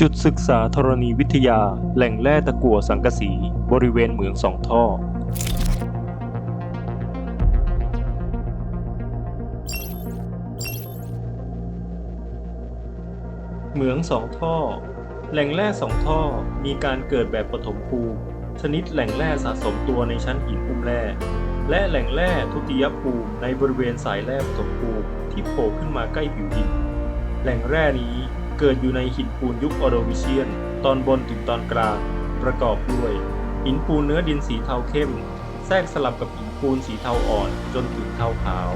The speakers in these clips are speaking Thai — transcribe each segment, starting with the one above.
จุดศึกษาธรณีวิทยา แหล่งแร่ตะกั่วสังกะสี บริเวณเหมืองสองท่อ เหมืองสองท่อ แหล่งแร่สองท่อมีการเกิดแบบปฐมภูมิ ชนิดแหล่งแร่สะสมตัวในชั้นหินอุ้มแร่และแหล่งแร่ทุติยภูมิในบริเวณสายแร่ปฐมภูมิที่โผล่ขึ้นมาใกล้ผิวดิน แหล่งแร่นี้ เกิดอยู่ในหินปูนยุคออโดวิเชียน ตอนบนถึงตอนกลาง ประกอบด้วย หินปูนเนื้อดินสีเทาเข้ม แทรกสลับกับหินปูนสีเทาอ่อนจนถึงเทาขาว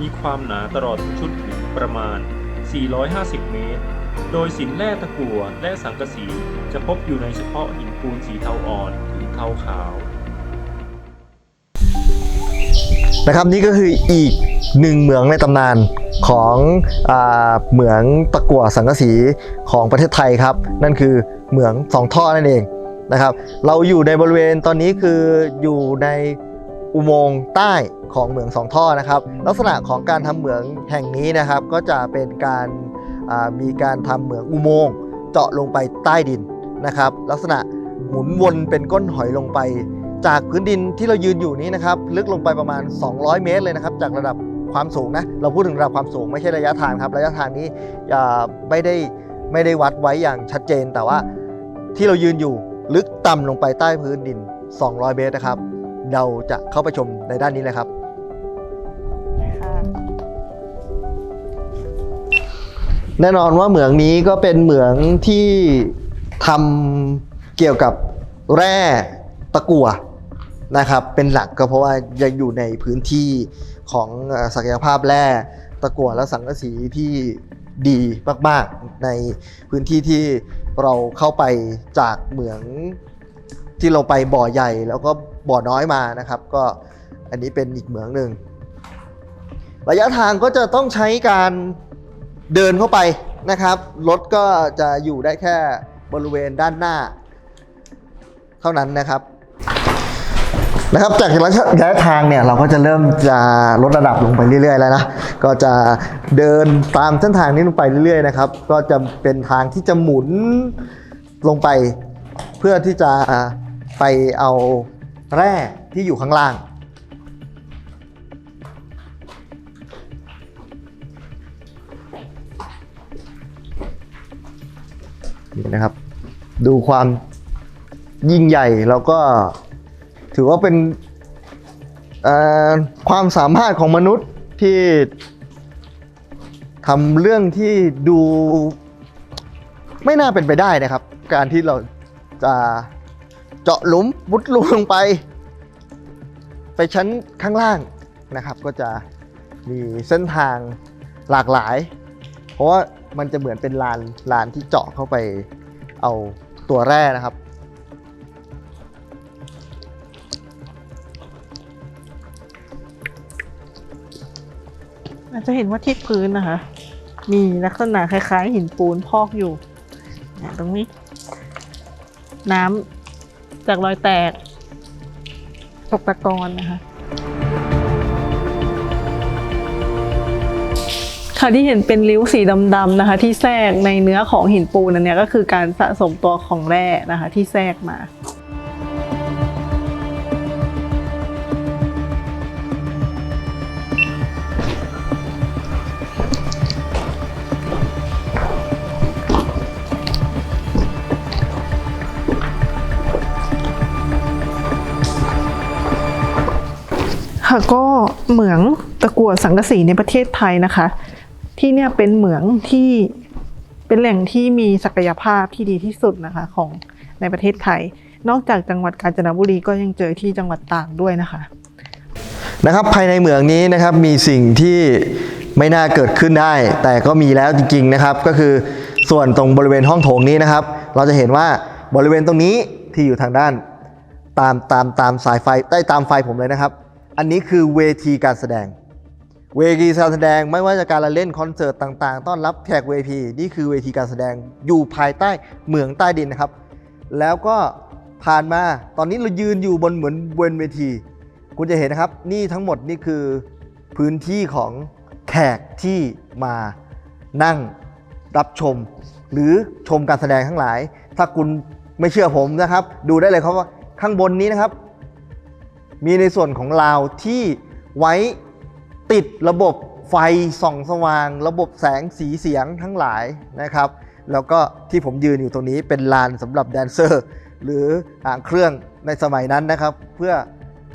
มีความหนาตลอดทุกชุดหินประมาณ 450 เมตร โดยสินแร่ตะกั่วและสังกะสีจะพบอยู่ในเฉพาะหินปูนสีเทาอ่อนถึงเทาขาวนะครับนี่ก็คืออีกหนึ่งเหมืองในตำนาน ของอเหมืองตะกั่วสังกะสีของประเทศไทยครับ นั่นคือเหมืองสองท่อนั่นเองนะครับ เราอยู่ในบริเวณตอนนี้คืออยู่ในอุโมงค์ใต้ของเหมืองสองท่อนะครับ ลักษณะของการทำเหมืองแห่งนี้นะครับ ก็จะเป็นการมีการทำเหมืองอุโมงค์เจาะลงไปใต้ดินนะครับ ลักษณะหมุนวนเป็นก้นหอยลงไป จากพื้นดินที่เรายืนอยู่นี้นะครับ ลึกลงไปประมาณ 200 เมตรเลยนะครับ จากระดับ ความสูงนะเราพูดถึงระดับความสูงไม่ใช่ระยะทางครับ ระยะทางนี้อ่าไม่ได้ไม่ได้วัดไว้อย่างชัดเจน แต่ว่าที่เรายืนอยู่ลึกต่ำลงไปใต้พื้นดิน 200 เมตรนะครับ เราจะเข้าไปชมในด้านนี้เลยครับแน่นอนว่าเหมืองนี้ก็เป็นเหมืองที่ทำเกี่ยวกับแร่ตะกั่ว นะครับเป็นหลักก็เพราะว่ายังอยู่ในพื้นที่ของศักยภาพแร่ตะกั่วและสังกะสีที่ดีมาก ๆ ในพื้นที่ที่เราเข้าไปจากเหมืองที่เราไปบ่อใหญ่แล้วก็บ่อน้อยมานะครับ ก็อันนี้เป็นอีกเหมืองหนึ่งระยะทางก็จะต้องใช้การเดินเข้าไปนะครับรถก็จะอยู่ได้แค่บริเวณด้านหน้า เท่านั้นนะครับ นะครับจากระยะทางเนี่ยเราก็จะเริ่มจะลดระดับลงไปเรื่อยๆแล้วนะก็จะเดินตามเส้นทางนี้ลงไปเรื่อยๆนะครับก็จะเป็นทางที่จะหมุนลงไป เพื่อที่จะไปเอาแร่ที่อยู่ข้างล่าง นี่นะครับ ดูความยิ่งใหญ่แล้วก็ ถือว่าเป็นความสามารถของมนุษย์ที่ทำเรื่องที่ดูไม่น่าเป็นไปได้นะครับ การที่เราจะเจาะหลุมมุดลงลงไป ไปชั้นข้างล่างนะครับ ก็จะมีเส้นทางหลากหลาย เพราะว่ามันจะเหมือนเป็นลานลานที่เจาะเข้าไปเอาตัวแร่นะครับ อาจจะเห็นว่าที่พื้นนะคะ มีลักษณะคล้ายๆ หินปูนพอกอยู่เนี่ยตรงนี้ น้ำจากรอยแตก ตกตะกอนนะคะค่ะที่เห็นเป็นริ้วสีดำๆนะคะ ที่แทรกในเนื้อของหินปูนอันเนี้ยก็คือการสะสมตัวของแร่นะคะ ที่แทรกมา ค่ะก็เหมืองตะกั่วสังกะสีในประเทศไทยนะคะ ที่เนี่ยเป็นเหมืองที่เป็นแหล่งที่มีศักยภาพที่ดีที่สุดนะคะของในประเทศไทย นอกจากจังหวัดกาญจนบุรีก็ยังเจอที่จังหวัดตากด้วยนะคะนะครับภายในเหมืองนี้นะครับมีสิ่งที่ไม่น่าเกิดขึ้นได้ แต่ก็มีแล้วจริงๆนะครับ ก็คือส่วนตรงบริเวณห้องโถงนี้นะครับ เราจะเห็นว่าบริเวณตรงนี้ที่อยู่ทางด้านตามตามตามสายไฟใต้ตามไฟผมเลยนะครับ อันนี้คือเวทีการแสดง เวทีการแสดงไม่ว่าจะการละเล่นคอนเสิร์ตต่างๆ ต้อนรับแขก VIP นี่คือเวทีการแสดงอยู่ภายใต้เหมืองใต้ดินนะครับ แล้วก็ผ่านมาตอนนี้เรายืนอยู่บนเหมือนบนเวที คุณจะเห็นนะครับ นี่ทั้งหมดนี่คือพื้นที่ของแขกที่มานั่งรับชม หรือชมการแสดงทั้งหลาย ถ้าคุณไม่เชื่อผมนะครับ ดูได้เลยครับว่าข้างบนนี้นะครับ มีในส่วนของราวที่ไว้ติดระบบไฟส่องสว่าง ระบบแสงสีเสียงทั้งหลายนะครับ แล้วก็ที่ผมยืนอยู่ตรงนี้เป็นลานสำหรับแดนเซอร์ หรือหางเครื่องในสมัยนั้นนะครับ เพื่อ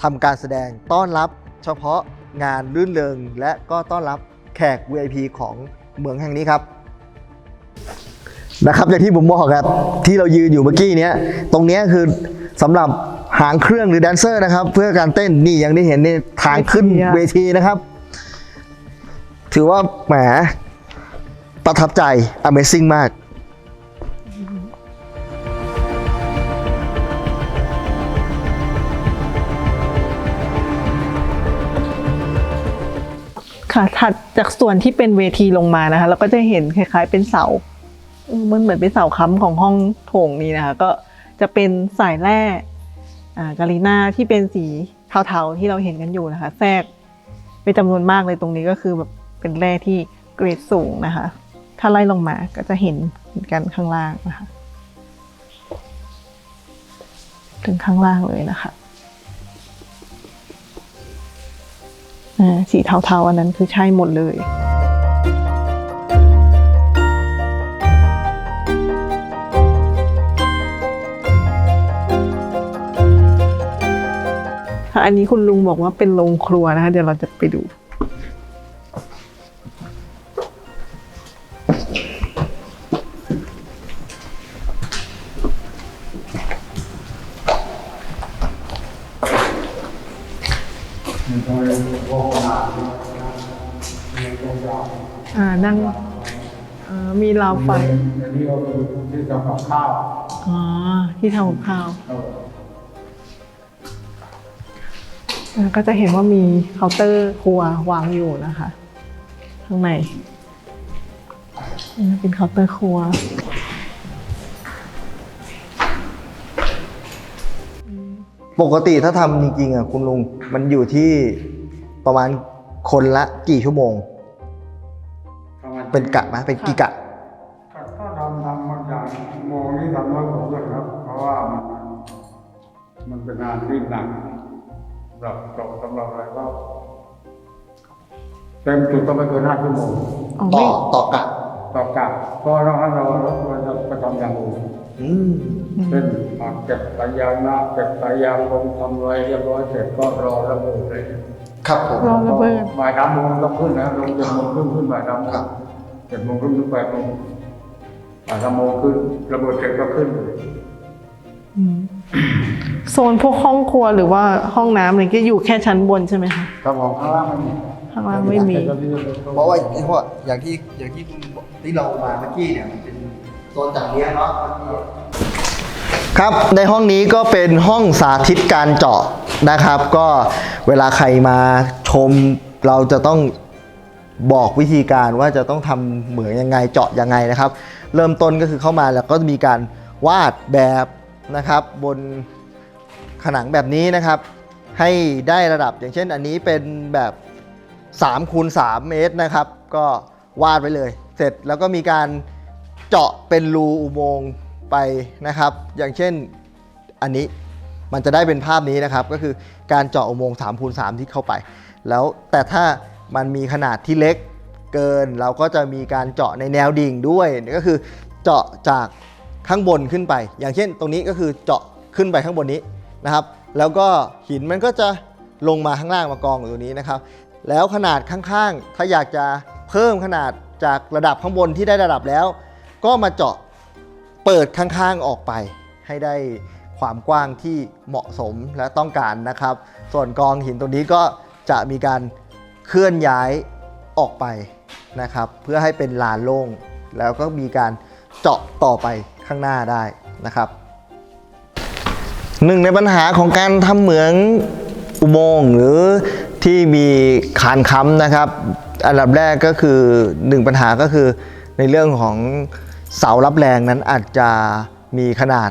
ทำการแสดงต้อนรับเฉพาะงานรื่นเริง และก็ต้อนรับแขก VIP ของเมืองแห่งนี้ครับนะครับอย่างที่ผมบอกครับที่เรายืนอยู่เมื่อกี้เนี้ยตรงเนี้ยคือสำหรับ หางเครื่องหรือแดนเซอร์นะครับ เพื่อการเต้นนี่อย่างที่เห็นนี่ทางขึ้นเวทีอะเวทีนะครับ ถือว่าแหมประทับใจ Amazing มากค่ะถัดจากส่วนที่เป็นเวทีลงมานะคะ เราก็จะเห็นคล้าย ๆ เป็นเสาอืมมันเหมือนเป็นเสาค้ำของห้องโถงนี้นะคะ ก็จะเป็นสายแร่อ่า กาลิน่าที่เป็นสีเทาๆที่เราเห็นกันอยู่นะคะ แทรกเป็นจำนวนมากเลยตรงนี้ก็คือแบบเป็นแร่ที่เกรดสูงนะคะ ถ้าไล่ลงมาก็จะเห็นเหมือนกันข้างล่างนะคะ ถึงข้างล่างเลยนะคะอ่าสีเทาๆอันนั้นคือใช่หมดเลย อันนี้คุณลุงบอกว่าเป็นโรงครัวนะคะ เดี๋ยวเราจะไปดู อ่านั่งอ่ามีราวไฟอันนี้ก็คือที่ทำกับข้าว อ๋อ ที่ทำกับข้าวเอออ่า ก็จะเห็นว่ามีเคาน์เตอร์ครัววางอยู่นะคะ ข้างในนี่เป็นเคาน์เตอร์ครัวปกติถ้าทำจริงๆอะคุณลุงมันอยู่ที่ประมาณคนละกี่ชั่วโมง ประมาณเป็นกะไหมเป็นกี่กะถ้าทำทำมาจากโมงนี้ทำน้อยกว่าเพื่อนครับ เพราะว่ามันมันเป็นงานที่หนักสำ หรับจบสำหรับอะไรก็เต็มจุดก็ไม่เกินห้าชั่วโมงอ๋อต่อไม่ต่อกะต่อกลับเพราะเราเราเราจะไปทำอย่างอื่นอืมเช่นอ่าเก็บสายยางนะเก็บสายยางลงทำอะไรเรียบร้อยเสร็จก็รอระเบิดเลยครับผม รอระเบิด บ่ายสามโมงต้องขึ้นนะลงเจ็ดโมงครึ่งขึ้นบ่ายสามโมงครับ เจ็ดโมงครึ่งถึงแปดโมงบ่ายสามโมงขึ้นระเบิดเสร็จก็ขึ้นเลย อืม โซนพวกห้องครัวหรือว่าห้องน้ำอะไรก็อยู่แค่ชั้นบนใช่ไหมคะครับผมข้างล่างไม่มีข้างล่างไม่มี เพราะว่าเพราะว่าอย่างที่อย่างที่คุณบอกที่เรามาเมื่อกี้เนี่ยมันเป็นโซนจัดเลี้ยงเนาะครับในห้องนี้ก็เป็นห้องสาธิตการเจาะนะครับ ก็เวลาใครมาชมเราจะต้องบอกวิธีการว่าจะต้องทำเหมือนยังไงเจาะยังไงนะครับ เริ่มต้นก็คือเข้ามาแล้วก็จะมีการวาดแบบนะครับบน ผนังแบบนี้นะครับ ให้ได้ระดับอย่างเช่นอันนี้เป็นแบบ3คูณ3เมตรนะครับ ก็วาดไว้เลย เสร็จแล้วก็มีการเจาะเป็นรูอุโมงค์ไปนะครับ อย่างเช่นอันนี้มันจะได้เป็นภาพนี้นะครับ ก็คือการเจาะอุโมงค์3คูณ3ที่เข้าไป แล้วแต่ถ้ามันมีขนาดที่เล็กเกิน เราก็จะมีการเจาะในแนวดิ่งด้วยก็คือเจาะจากข้างบนขึ้นไป อย่างเช่น ตรงนี้ก็คือเจาะขึ้นไปข้างบนนี้ นะครับ แล้วก็หินมันก็จะลงมาข้างล่างมากองอยู่ตรงนี้นะครับ แล้วขนาดข้างๆ ถ้าอยากจะเพิ่มขนาดจากระดับข้างบนที่ได้ระดับแล้ว ก็มาเจาะเปิดข้างๆออกไป ให้ได้ความกว้างที่เหมาะสมและต้องการนะครับ ส่วนกองหินตรงนี้ก็จะมีการเคลื่อนย้ายออกไปนะครับ เพื่อให้เป็นลานโล่งแล้วก็มีการเจาะต่อไปข้างหน้าได้นะครับ หนึ่งในปัญหาของการทำเหมืองอุโมงค์หรือที่มีคานค้ำนะครับ อันดับแรกก็คือหนึ่งปัญหาก็คือในเรื่องของเสารับแรงนั้นอาจจะมีขนาด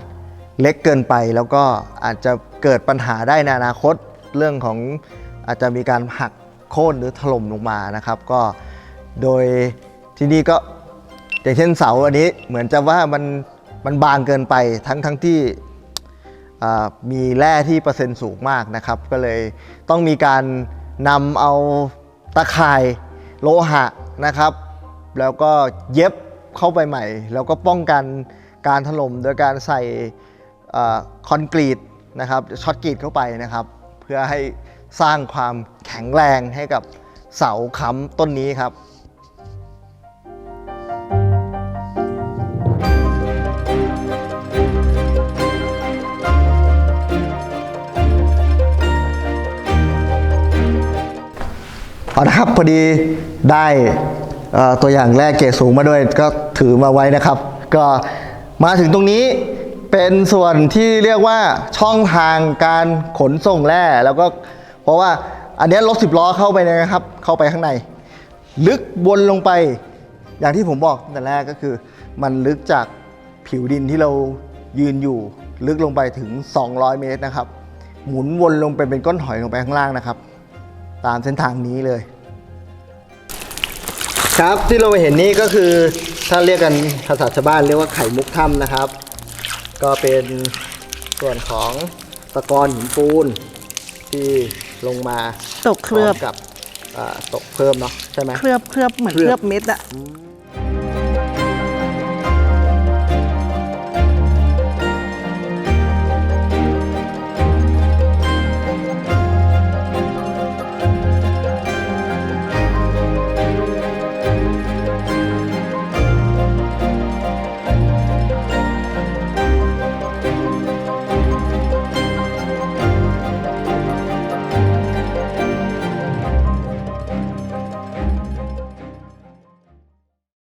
เล็กเกินไป แล้วก็อาจจะเกิดปัญหาได้ในอนาคตเรื่องของอาจจะมีการหักโค่นหรือถล่มลงมานะครับ ก็โดยที่นี่ก็อย่างเช่นเสาอันนี้เหมือนจะว่ามันมันบางเกินไปทั้งทั้งที่ มีแร่ที่เปอร์เซ็นต์สูงมากนะครับ ก็เลยต้องมีการนำเอาตะข่ายโลหะนะครับ แล้วก็เย็บเข้าไปใหม่ แล้วก็ป้องกันการถล่มโดยการใส่คอนกรีตนะครับช็อตกรีดเข้าไปนะครับ เพื่อให้สร้างความแข็งแรงให้กับเสาค้ำต้นนี้ครับ เอานะครับพอดีได้ตัวอย่างแรกเกรดสูงมาด้วยก็ถือมาไว้นะครับ ก็มาถึงตรงนี้เป็นส่วนที่เรียกว่าช่องทางการขนส่งแร่แล้วก็เพราะว่าอันนี้รถสิบล้อเข้าไปนะครับ เข้าไปข้างใน ลึกวนลงไปอย่างที่ผมบอกตั้งแต่แรกก็คือ มันลึกจากผิวดินที่เรายืนอยู่ ลึกลงไปถึง 200 เมตรนะครับ หมุนวนลงไปเป็นก้อนหอยลงไปข้างล่างนะครับ ตามเส้นทางนี้เลย ครับที่เราเห็นนี่ก็คือถ้าเรียกกันภาษาชาวบ้านเรียกว่าไข่มุกถ้ำนะครับ ก็เป็นส่วนของตะกอนหินปูนที่ลงมาตกเคลือบพร้มกับอ่าตกเพิ่มเนาะใช่ไหม เคลือบเคลือบเหมือนเคลือบ เคลือบเม็ดอะอืม